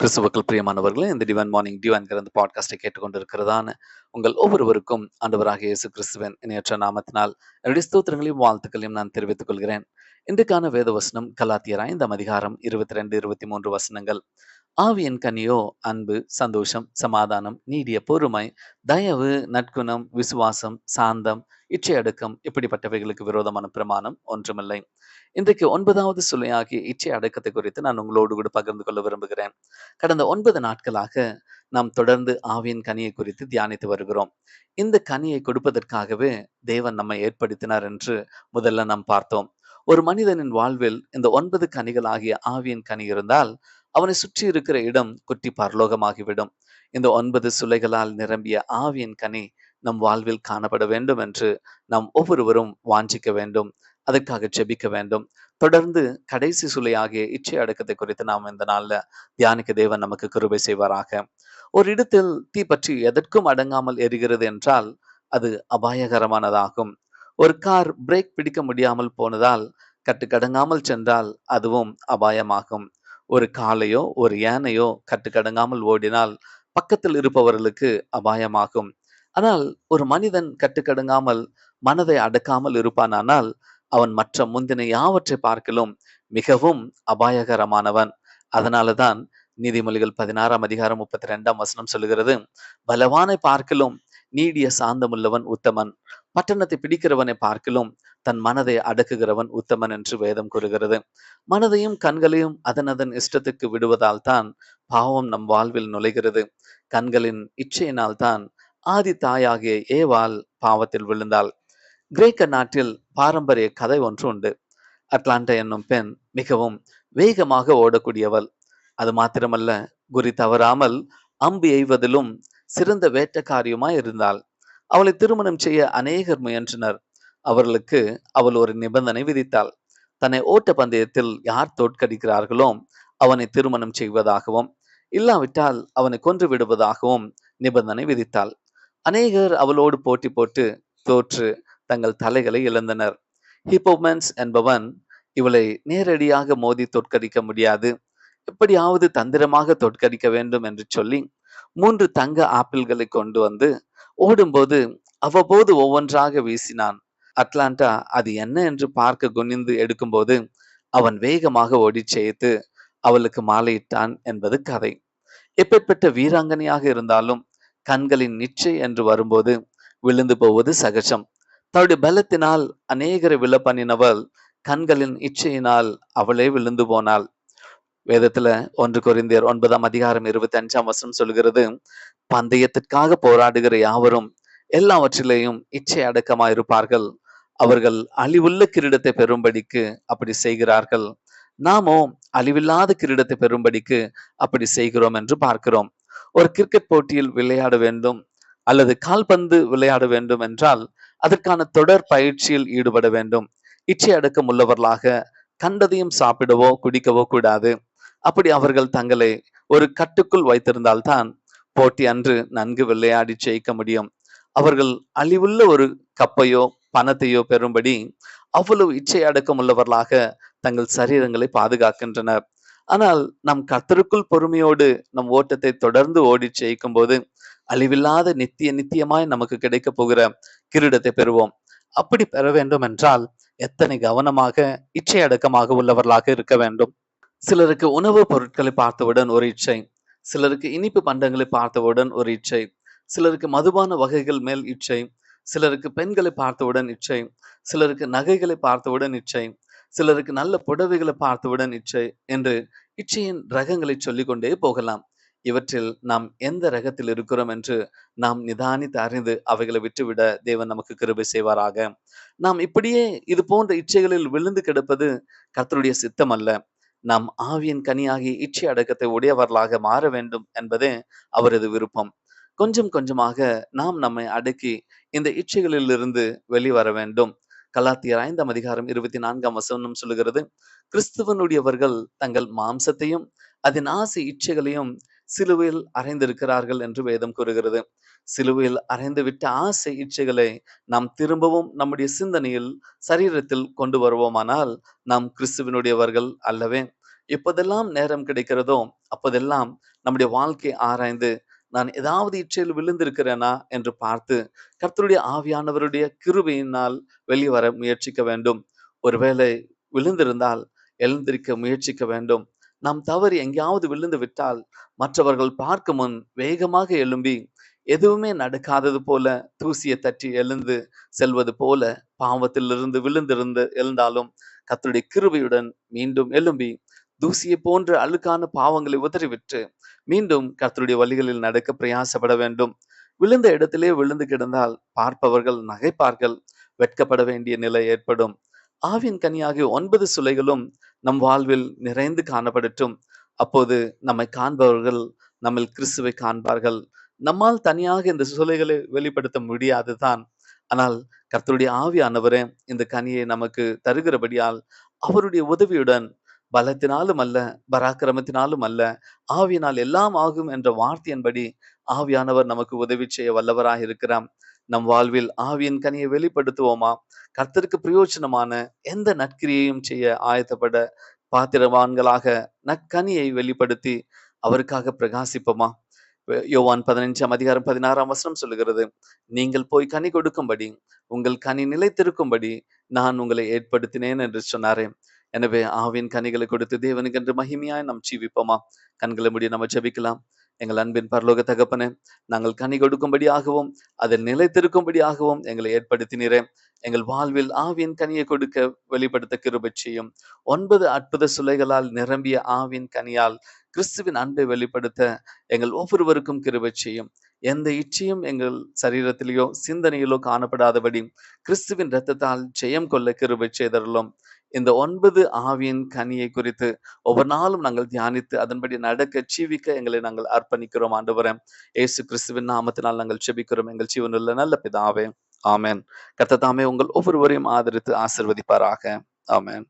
கிறிஸ்துவக்கள் பிரியமானவர்களே இந்த டிவன் மார்னிங் டிவன் என்கிற பாட்காஸ்டை கேட்டுக்கொண்டிருக்கிறதான உங்கள் ஒவ்வொருவருக்கும் ஆண்டவராக இயேசு கிறிஸ்துவன் இணையற்ற நாமத்தினால் என்னுடைய ஸ்தோத்திரங்களையும் வாழ்த்துக்களையும் நான் தெரிவித்துக் கொள்கிறேன். இன்றைக்கான வேத வசனம் கலாத்தியர் ஐந்தாம் அதிகாரம் இருபத்தி ரெண்டு இருபத்தி மூன்று வசனங்கள். ஆவியின் கனியோ அன்பு சந்தோஷம் சமாதானம் நீடிய பொறுமை தயவு நற்குணம் விசுவாசம் சாந்தம் இச்சை இப்படிப்பட்டவைகளுக்கு விரோதமான பிரமாணம் ஒன்றுமில்லை. இன்றைக்கு ஒன்பதாவது சுலையாகிய இச்சை அடக்கத்தை குறித்து நான் உங்களோடு கூட பகிர்ந்து கொள்ள விரும்புகிறேன். கடந்த ஒன்பது நாட்களாக நாம் தொடர்ந்து ஆவியின் கனியை குறித்து தியானித்து வருகிறோம். இந்த கனியை கொடுப்பதற்காகவே தேவன் நம்மை ஏற்படுத்தினார் என்று முதல்ல நாம் பார்த்தோம். ஒரு மனிதனின் வாழ்வில் இந்த ஒன்பது கனிகள் ஆகிய ஆவியின் கனி இருந்தால் அவனை சுற்றி இருக்கிற இடம் குட்டி பரலோகமாகிவிடும். இந்த ஒன்பது சுலைகளால் நிரம்பிய ஆவியின் கனி நம் வாழ்வில் காணப்பட வேண்டும் என்று நாம் ஒவ்வொருவரும் வாஞ்சிக்க வேண்டும் அதற்காக ஜெபிக்க வேண்டும். தொடர்ந்து கடைசி சுலையாகிய இச்சை அடக்கத்தை குறித்து நாம் இந்த நாள்ல தியானிக்க தேவன் நமக்கு கிருபை செய்வாராக. ஒரு இடத்தில் தீ பற்றி எதற்கும் அடங்காமல் எரிகிறது என்றால் அது அபாயகரமானதாகும். ஒரு கார் பிரேக் பிடிக்க முடியாமல் போனதால் கட்டுக்கடங்காமல் சென்றால் அதுவும் அபாயமாகும். ஒரு காலையோ ஒரு யானையோ கட்டுக்கடங்காமல் ஓடினால் பக்கத்தில் இருப்பவர்களுக்கு அபாயமாகும். ஆனால் ஒரு மனிதன் கட்டுக்கடங்காமல் மனதை அடக்காமல் இருப்பானானால் அவன் மற்ற முந்தின யாவற்றை பார்க்கலும் மிகவும் அபாயகரமானவன். அதனாலதான் நீதிமொழிகள் பதினாறாம் அதிகாரம் முப்பத்தி ரெண்டாம் வசனம் சொல்லுகிறது பலவானை பார்க்கலும் நீடிய சாந்தமுள்ளவன் உத்தமன். பட்டணத்தை பிடிக்கிறவனை பார்க்கலும் தன் மனதை அடக்குகிறவன் உத்தமன் என்று வேதம் கூறுகிறது. மனதையும் கண்களையும் அதன் அதன் இஷ்டத்துக்கு விடுவதால் தான் பாவம் நம் வாழ்வில் நுழைகிறது. கண்களின் இச்சையினால் தான் ஆதி தாயாகிய ஏவாள் பாவத்தில் விழுந்தாள். கிரேக்க நாட்டில் பாரம்பரிய கதை ஒன்று உண்டு. அட்லாண்டா என்னும் பெண் மிகவும் வேகமாக ஓடக்கூடியவள். அது மாத்திரமல்ல குறி தவறாமல் அம்பு எய்வதிலும் சிறந்த வேட்டக்காரியுமாய் இருந்தாள். அவளை திருமணம் செய்ய அநேகர் முயன்றனர். அவர்களுக்கு அவள் ஒரு நிபந்தனை விதித்தாள். தன்னை ஓட்ட பந்தயத்தில் யார் தோற்கடிக்கிறார்களோ அவனை திருமணம் செய்வதாகவும் இல்லாவிட்டால் அவனை கொன்று விடுவதாகவும் நிபந்தனை விதித்தாள். அநேகர் அவளோடு போட்டி போட்டு தோற்று தங்கள் தலைகளை இழந்தனர். ஹிப்போமன்ஸ் என்பவன் இவளை நேரடியாக மோதி தோற்கடிக்க முடியாது. எப்படியாவது தந்திரமாக தோற்கடிக்க வேண்டும் என்று சொல்லி மூன்று தங்க ஆப்பிள்களை கொண்டு வந்து ஓடும்போது அவ்வப்போது ஒவ்வொன்றாக வீசினான். அட்லாண்டா அது என்ன என்று பார்க்க குனிந்து எடுக்கும்போது அவன் வேகமாக ஓடி செய்து அவளுக்கு மாலையிட்டான் என்பது கதை. எப்பேற்பட்ட வீராங்கனையாக இருந்தாலும் கண்களின் நிச்சை என்று வரும்போது விழுந்து போவது சகஜம். தன்னுடைய பலத்தினால் அநேகரை விழ பண்ணினவள் கண்களின் இச்சையினால் அவளே விழுந்து போனாள். வேதத்துல ஒன்று குறைந்தியர் ஒன்பதாம் அதிகாரம் இருபத்தி அஞ்சாம் வருஷம் சொல்கிறது பந்தயத்திற்காக போராடுகிற யாவரும் எல்லாவற்றிலேயும் இச்சை அடக்கமாயிருப்பார்கள். அவர்கள் அழிவுள்ள கிரீடத்தை பெறும்படிக்கு அப்படி செய்கிறார்கள். நாமோ அழிவில்லாத கிரீடத்தை பெறும்படிக்கு அப்படி செய்கிறோம் என்று பார்க்கிறோம். ஒரு கிரிக்கெட் போட்டியில் விளையாட வேண்டும் அல்லது கால்பந்து விளையாட வேண்டும் என்றால் அதற்கான தொடர் பயிற்சியில் ஈடுபட வேண்டும். இச்சை அடக்கம் உள்ளவர்களாக கண்டதையும் சாப்பிடவோ குடிக்கவோ கூடாது. அப்படி அவர்கள் தங்களை ஒரு கட்டுக்குள் வைத்திருந்தால்தான் போட்டி அன்று நன்கு விளையாடி ஜெயிக்க முடியும். அவர்கள் அழிவுள்ள ஒரு கப்பையோ பணத்தையோ பெறும்படி அவ்வளவு இச்சை அடக்கம் உள்ளவர்களாக தங்கள் சரீரங்களை பாதுகாக்கின்றனர். ஆனால் நம் கத்தருக்குள் பொறுமையோடு நம் ஓட்டத்தை தொடர்ந்து ஓடி ஜெயிக்கும் போது அழிவில்லாத நித்திய நித்தியமாய் நமக்கு கிடைக்க போகிற கிரீடத்தை பெறுவோம். அப்படி பெற வேண்டும் என்றால் எத்தனை கவனமாக இச்சை அடக்கமாக உள்ளவர்களாக இருக்க வேண்டும்? சிலருக்கு உணவுப் பொருட்களை பார்த்தவுடன் ஒரு இச்சை சிலருக்கு இனிப்பு பண்டங்களை பார்த்தவுடன் ஒரு இச்சை சிலருக்கு மதுபான வகைகள் மேல் இச்சை சிலருக்கு பெண்களை பார்த்தவுடன் இச்சை சிலருக்கு நகைகளை பார்த்தவுடன் இச்சை சிலருக்கு நல்ல புடவைகளை பார்த்தவுடன் இச்சை என்று இச்சையின் ரகங்களை சொல்லிக்கொண்டே போகலாம். இவற்றில் நாம் எந்த ரகத்தில் இருக்கிறோம் என்று நாம் நிதானித்து அறிந்து அவைகளை விட்டுவிட தேவன் நமக்கு கிருபை செய்வாராக. நாம் இப்படியே இது போன்ற இச்சைகளில் விழுந்து கிடப்பது கர்த்தருடைய சித்தம் அல்ல நாம் ஆவியின் கனியாகி இச்சை அடக்கத்தை உடையவர்களாக மாற வேண்டும் என்பதே அவரது விருப்பம். கொஞ்சம் கொஞ்சமாக நாம் நம்மை அடக்கி இந்த இச்சைகளிலிருந்து வெளிவர வேண்டும். கலாத்தியர் ஐந்தாம் அதிகாரம் இருபத்தி நான்காம் வசனம் சொல்லுகிறது கிறிஸ்துவனுடையவர்கள் தங்கள் மாம்சத்தையும் அதன் ஆசை இச்சைகளையும் சிலுவையில் அறைந்திருக்கிறார்கள் என்று வேதம் கூறுகிறது. சிலுவையில் அறைந்துவிட்ட ஆசை இச்சைகளை நாம் திரும்பவும் நம்முடைய சிந்தனையில் சரீரத்தில் கொண்டு வருவோமானால் நாம் கிறிஸ்துவனுடையவர்கள் அல்லவே. எப்போதெல்லாம் நேரம் கிடைக்கிறதோ அப்போதெல்லாம் நம்முடைய வாழ்க்கை ஆராய்ந்து நான் ஏதாவது இச்சையில் விழுந்திருக்கிறேனா என்று பார்த்து கர்த்தருடைய ஆவியானவருடைய கிருபையினால் வெளிவர முயற்சிக்க வேண்டும். ஒருவேளை விழுந்திருந்தால் எழுந்திருக்க முயற்சிக்க வேண்டும். நாம் தவறி எங்கேயாவது விழுந்து விட்டால் மற்றவர்கள் பார்க்கும் முன் வேகமாக எழும்பி எதுவுமே நடக்காதது போல தூசியை தட்டி எழுந்து செல்வது போல பாவத்திலிருந்து விழுந்திருந்து எழுந்தாலும் கர்த்தருடைய கிருபையுடன் மீண்டும் எழும்பி தூசியை போன்ற அழுக்கான பாவங்களை உதறிவிட்டு மீண்டும் கர்த்தருடைய வழிகளில் நடக்க பிரயாசப்பட வேண்டும். விழுந்த இடத்திலே விழுந்து கிடந்தால் பார்ப்பவர்கள் நகைப்பார்கள் வெட்கப்பட வேண்டிய நிலை ஏற்படும். ஆவின் கனியாகிய ஒன்பது சுலைகளும் நம் வாழ்வில் நிறைந்து காணப்படட்டும். அப்போது நம்மை காண்பவர்கள் நம்ம கிறிஸ்துவை காண்பார்கள். நம்மால் தனியாக இந்த சுலைகளை வெளிப்படுத்த முடியாதுதான். ஆனால் கர்த்தருடைய ஆவியானவரே இந்த கனியை நமக்கு தருகிறபடியால் அவருடைய உதவியுடன் பலத்தினாலும் அல்ல பராக்கிரமத்தினாலும் அல்ல. ஆவியினால் எல்லாம் ஆகும் என்ற வார்த்தையின்படி ஆவியானவர் நமக்கு உதவி செய்ய வல்லவராக இருக்கிறார். நம் வாழ்வில் ஆவியின் கனியை வெளிப்படுத்துவோமா? கர்த்தருக்கு பிரயோஜனமான எந்த நற்கிரியையும் செய்ய ஆயத்தப்பட பாத்திரவான்களாக நற்கனியை வெளிப்படுத்தி அவருக்காக பிரகாசிப்போமா? யோவான் பதினைஞ்சாம் அதிகாரம் பதினாறாம் வசனம் சொல்லுகிறது நீங்கள் போய் கனி கொடுக்கும்படி உங்கள் கனி நிலைத்திருக்கும்படி நான் உங்களை ஏற்படுத்தினேன் என்று சொன்னாரேன் எனவே ஆவின் கனிகளை கொடுத்து தேவனுக்கு என்று மகிமையாய் நாம் ஜீவிப்போமா? கண்களை முடிய நம்ம ஜபிக்கலாம். எங்கள் அன்பின் பரலோக தகப்பனே நாங்கள் கனி கொடுக்கும்படியாகவும் அதில் நிலைத்திருக்கும்படியாகவும் எங்களை ஏற்படுத்தினீரே. எங்கள் வாழ்வில் ஆவியின் கனியை கொடுக்க வெளிப்படுத்த கிருபை செய்யும். ஒன்பது அற்புத சுலைகளால் நிரம்பிய ஆவின் கனியால் கிறிஸ்துவின் அன்பை வெளிப்படுத்த எங்கள் ஒவ்வொருவருக்கும் கிருபை செய்யும். எந்த இச்சையும் எங்கள் சரீரத்திலேயோ சிந்தனையிலோ காணப்படாதபடி கிறிஸ்துவின் இரத்தத்தால் ஜெயம் கொள்ள கிருபை செய்தருளும். இந்த ஒன்பது ஆவியின் கனியை குறித்து ஒவ்வொரு நாளும் நாங்கள் தியானித்து அதன்படி நடக்க ஜீவிக்க எங்களை நாங்கள் அர்ப்பணிக்கிறோம் ஆண்டவரே. இயேசு கிறிஸ்துவின் நாமத்தினால் நாங்கள் செபிக்கிறோம் எங்கள் ஜீவனுள்ள நல்ல பிதாவே. ஆமேன். கர்த்தர் தாமே உங்கள் ஒவ்வொருவரையும் ஆதரித்து ஆசிர்வதிப்பாராக. ஆமேன்.